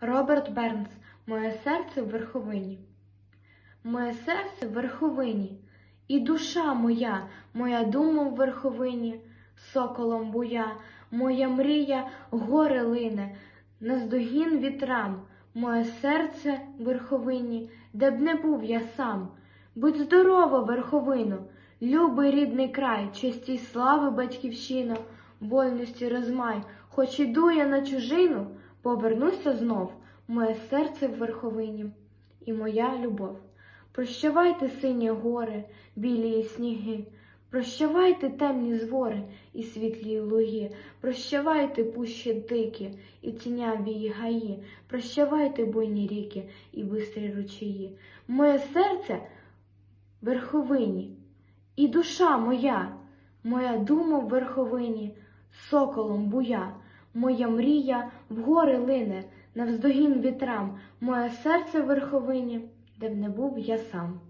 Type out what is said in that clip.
Роберт Бернс, моє серце в верховині. Моє серце в верховині, і душа моя, моя дума в верховині, соколом буя, моя мрія горе лине, наздогін вітрам, моє серце в верховині, де б не був я сам. Будь здорова, верховино, любий рідний край, честі слави батьківщина, вольності розмай, хоч іду я на чужину, повернуся знов, моє серце в верховині і моя любов. Прощавайте сині гори, білі сніги, прощавайте темні звори і світлі луги, прощавайте пущі дикі і тіняві гаї, прощавайте буйні ріки і бистрі ручаї. Моє серце в верховині, і душа моя, моя дума в верховині, соколом буя, моя мрія в гори лине, навздогін вітрам, моє серце в верховині, де б не був я сам.